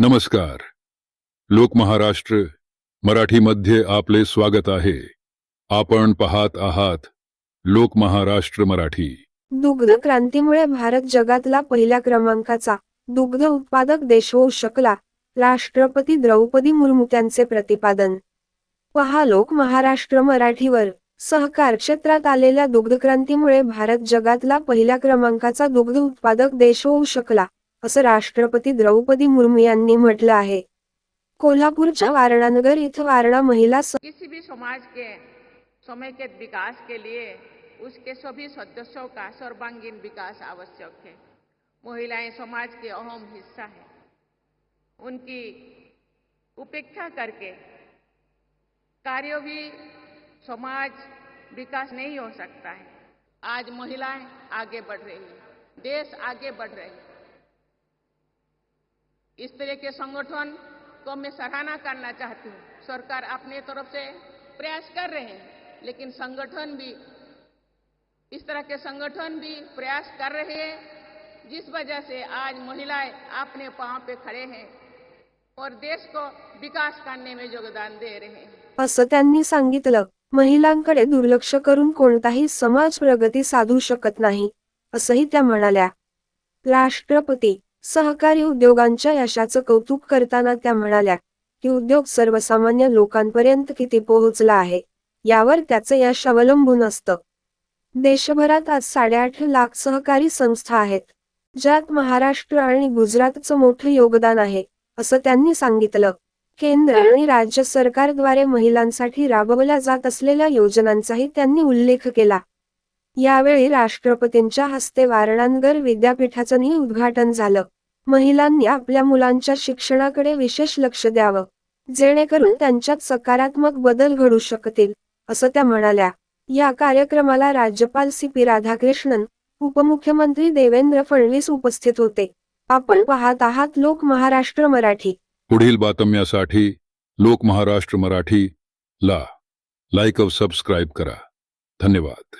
नमस्कार. लोक महाराष्ट्र मराठीमध्ये आपले स्वागत आहे. आपण पाहत आहात लोक महाराष्ट्र मराठी. दुग्ध क्रांतीमुळे भारत जगातला पहिल्या क्रमांकाचा दुग्ध उत्पादक देश होऊ शकला. राष्ट्रपती द्रौपदी मुर्मू त्यांचे प्रतिपादन. पहा लोक महाराष्ट्र मराठीवर. सहकार क्षेत्रात आलेल्या दुग्ध क्रांतीमुळे भारत जगातला पहिल्या क्रमांकाचा दुग्ध उत्पादक देश होऊ शकला. असं राष्ट्रपती द्रौपदी मुर्मू यांनी म्हटलं आहे. कोल्हापूरच्या वारणानगर इथं वारणा महिला स- किसी भी समाज के समेकित विकास के लिए उसके सभी सदस्यों का सर्वांगीण विकास आवश्यक है। महिलाएँ समाज के अहम हिस्सा है। उनकी उपेक्षा करके कार्यों भी समाज विकास नहीं हो सकता है। आज महिलाएँ आगे बढ़ रही है। देश आगे बढ़ रहे हैं। इस तरह के संगठन को मैं सराहना करना चाहती हूँ। सरकार अपने तरफ़ से प्रयास कर रहे हैं, लेकिन संगठन भी, इस तरह के संगठन भी प्रयास कर रहे हैं, जिस वजह से आज महिलाएँ अपने पाँव पे खड़े हैं और देश को विकास करने में योगदान दे रहे हैं। असं त्यांनी सांगितलं दुर्लक्ष कोणताही समाज प्रगती साधू शकत नाही राष्ट्रपती सहकारी उद्योगांच्या यशाचं कौतुक करताना त्या म्हणाल्या की उद्योग सर्वसामान्य लोकांपर्यंत किती पोहोचला आहे यावर त्याचं यश अवलंबून असतं. देशभरात आज साडेआठ लाख सहकारी संस्था आहेत ज्यात महाराष्ट्र आणि गुजरातचं मोठं योगदान आहे असं त्यांनी सांगितलं. केंद्र आणि राज्य सरकारद्वारे महिलांसाठी राबवल्या जात असलेल्या योजनांचाही त्यांनी उल्लेख केला. यावेळी राष्ट्रपतींच्या हस्ते वारणांगर विद्यापीठाचंही उद्घाटन झालं. महिलांनी आपल्या मुलांच्या शिक्षणाकडे विशेष लक्ष द्यावं जेणेकरून त्यांच्यात सकारात्मक बदल घडू शकतील असं त्या म्हणाल्या. या कार्यक्रमाला राज्यपाल सी. पी. राधाकृष्णन उपमुख्यमंत्री देवेंद्र फडणवीस उपस्थित होते. आपण पाहत आहात लोक महाराष्ट्र मराठी. पुढील बातम्यासाठी लोक महाराष्ट्र मराठी ला लाईक सबस्क्राईब करा. धन्यवाद.